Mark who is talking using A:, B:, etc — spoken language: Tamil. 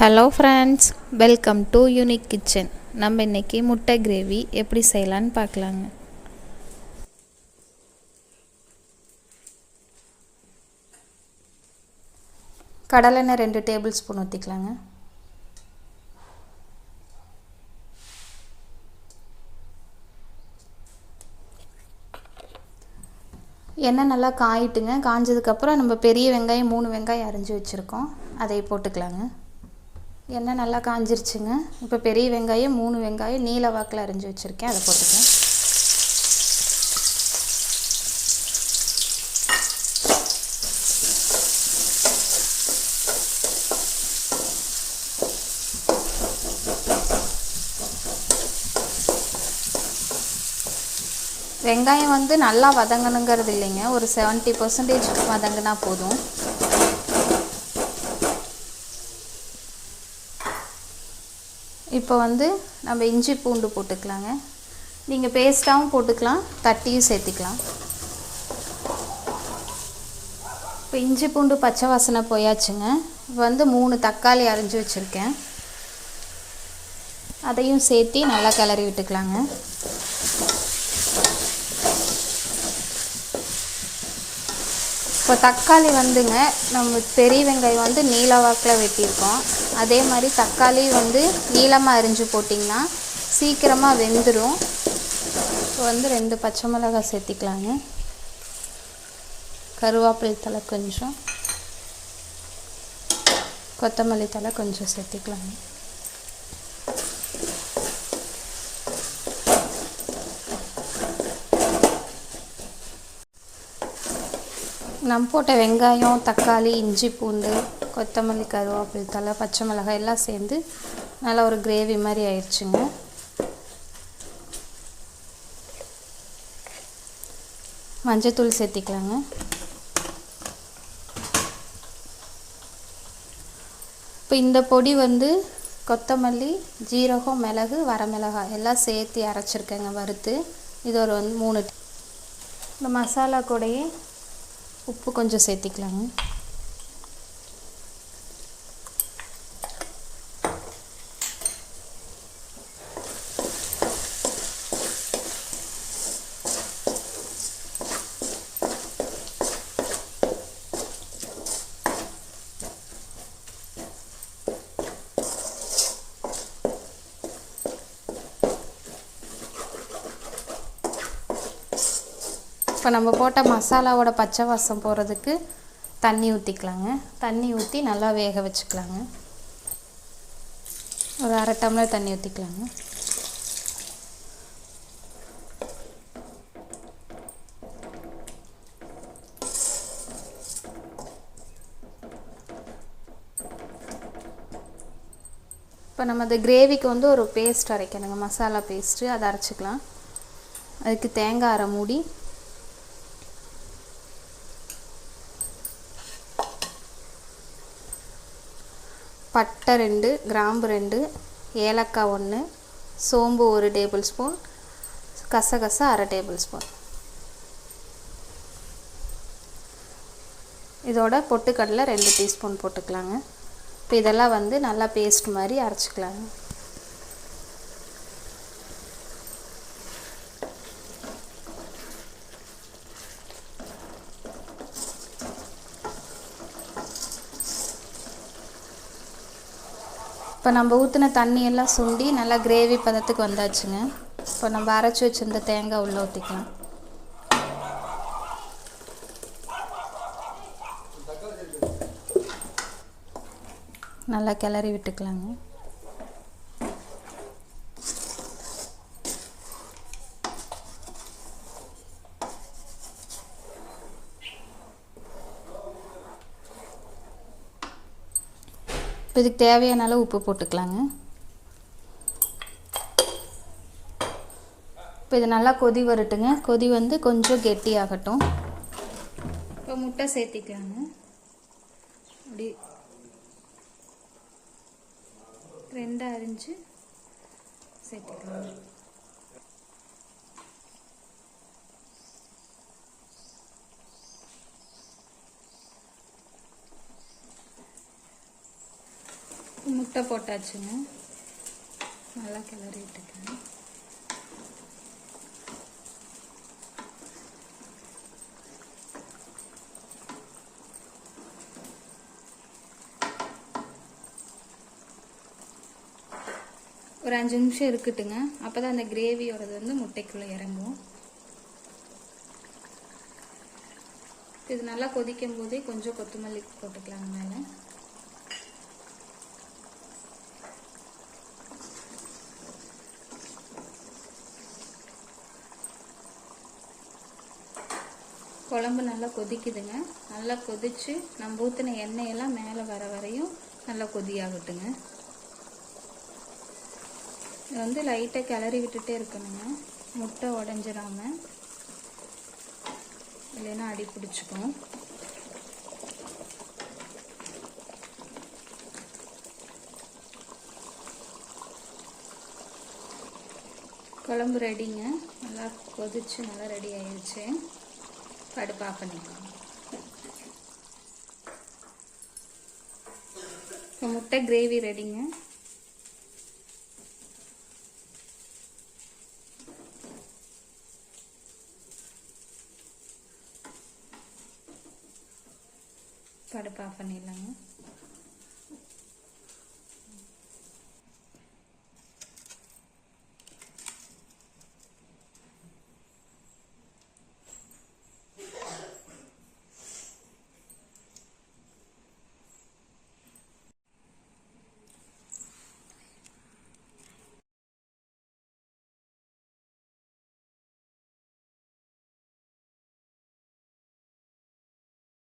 A: Hello friends welcome to unique kitchen நம்ம இன்றைக்கி முட்டை கிரேவி எப்படி செய்யலான்னு பார்க்கலாங்க. கடலெண்ணெய் ரெண்டு டேபிள் ஸ்பூன் ஊற்றிக்கலாங்க எண்ணெய் நல்லா காயிட்டுங்க. காஞ்சதுக்கப்புறம் நம்ம பெரிய வெங்காயம் மூணு வெங்காயம் அரிஞ்சு வச்சுருக்கோம். அதை போட்டுக்கலாங்க. எண்ணெய் நல்லா காஞ்சிருச்சுங்க. இப்போ பெரிய வெங்காயம் மூணு வெங்காயம் நீல வாக்கில் அரிஞ்சு வச்சுருக்கேன். அதை போட்டுக்கேன் வெங்காயம் வந்து நல்லா வதங்கணுங்கிறது இல்லைங்க. ஒரு செவன்ட்டி பர்சன்டேஜ் வதங்கினா போதும். இப்போ வந்து நம்ம இஞ்சி பூண்டு போட்டுக்கலாங்க. நீங்கள் பேஸ்ட்டாகவும் போட்டுக்கலாம் தட்டியும் சேர்த்துக்கலாம். இப்போ இஞ்சி பூண்டு பச்சை வாசனை போயாச்சுங்க. இப்போ வந்து மூணு தக்காளி அரிஞ்சு வச்சுருக்கேன். அதையும் சேர்த்தி நல்லா கிளறி விட்டுக்கலாங்க. இப்போ தக்காளி வந்துங்க நம்ம பெரிய வெங்காயம் வந்து நீல வாக்கில் வெட்டியிருக்கோம். அதே மாதிரி தக்காளி வந்து நீளமாக அரிஞ்சு போட்டிங்கன்னா சீக்கிரமாக வெந்துடும் இப்போ வந்து ரெண்டு பச்சை மிளகாய் சேர்த்திக்கலாங்க. கருவேப்பிலை தலை கொஞ்சம். கொத்தமல்லி தலை கொஞ்சம் சேர்த்திக்கலாங்க. நம்ம போட்ட வெங்காயம் தக்காளி இஞ்சி பூண்டு கொத்தமல்லி கருவேப்பிலை தலை பச்சை மிளகாய் எல்லாம் சேர்ந்து நல்லா ஒரு கிரேவி மாதிரி ஆயிடுச்சுங்க. மஞ்சத்தூள் சேர்த்திக்கலாங்க. இப்போ இந்த பொடி வந்து கொத்தமல்லி ஜீரகம் மிளகு வரமிளகாய் எல்லாம் சேர்த்து அரைச்சிருக்கேங்க வறுத்து. இது ஒரு வந்து மூணு இந்த மசாலா கூடையே உப்பு கொஞ்சம் சேர்த்திக்கலாங்க. இப்போ நம்ம போட்ட மசாலாவோட பச்சை வாசம் போகிறதுக்கு தண்ணி ஊற்றிக்கலாங்க தண்ணி ஊற்றி நல்லா வேக வச்சுக்கலாங்க. ஒரு அரை டம்ளர் தண்ணி ஊற்றிக்கலாங்க இப்போ நம்ம அந்த கிரேவிக்கு வந்து ஒரு பேஸ்ட் அரைக்கணுங்க. மசாலா பேஸ்ட்டு அதை அரைச்சிக்கலாம். அதுக்கு தேங்காய் அரை மூடி பட்டை ரெண்டு கிராம்பு ரெண்டு ஏலக்காய் ஒன்று சோம்பு ஒரு டேபிள் ஸ்பூன் கசகசா அரை டேபிள் ஸ்பூன். இதோட பொட்டுக்கடலை ரெண்டு டீஸ்பூன் போட்டுக்கலாங்க. இப்போ இதெல்லாம் வந்து நல்லா பேஸ்ட் மாதிரி அரைச்சிக்கலாங்க. இப்போ நம்ம ஊற்றின தண்ணியெல்லாம் சுண்டி நல்லா கிரேவி பதத்துக்கு வந்தாச்சுங்க. இப்போ நம்ம அரைச்சி வச்சுருந்த தேங்காய் உள்ளே ஊற்றிக்கலாம் நல்லா கிளறி விட்டுக்கலாங்க. இப்போ இதுக்கு தேவையான அளவு உப்பு போட்டுக்கலாங்க. இப்போ இது நல்லா கொதி வரட்டுங்க. கொதி வந்து கொஞ்சம் கெட்டி ஆகட்டும் இப்போ முட்டை சேர்த்திக்கலாங்க. அப்படி ரெண்டு அரிஞ்சு சேர்த்துக்கலாங்க. முட்டை போட்டாச்சுங்க. நல்லா கிளறி ஒரு அஞ்சு நிமிஷம் இருக்கட்டுங்க. அப்போ தான் அந்த கிரேவியோடது வந்து முட்டைக்குள்ளே இறங்கும். இது நல்லா கொதிக்கும் போதே கொஞ்சம் கொத்தமல்லி போட்டுக்கலாங்க மேலே. குழம்பு நல்லா கொதிக்குதுங்க. நல்லா கொதித்து நம்ம ஊற்றின எண்ணெயெல்லாம் மேலே வர வரையும் நல்லா கொதியாகட்டுங்க இது வந்து லைட்டாக கிளறி விட்டுட்டே இருக்கணுங்க. முட்டை உடஞ்சிடாம இல்லைன்னா அடி பிடிச்சிக்கும். குழம்பு ரெடிங்க நல்லா கொதிச்சு நல்லா ரெடி ஆயிடுச்சு அடுப்பு ஆஃப் பண்ணிக்கலாம் இப்போ முட்டை கிரேவி ரெடிங்க அடுப்பு ஆஃப் பண்ணிடலாங்க.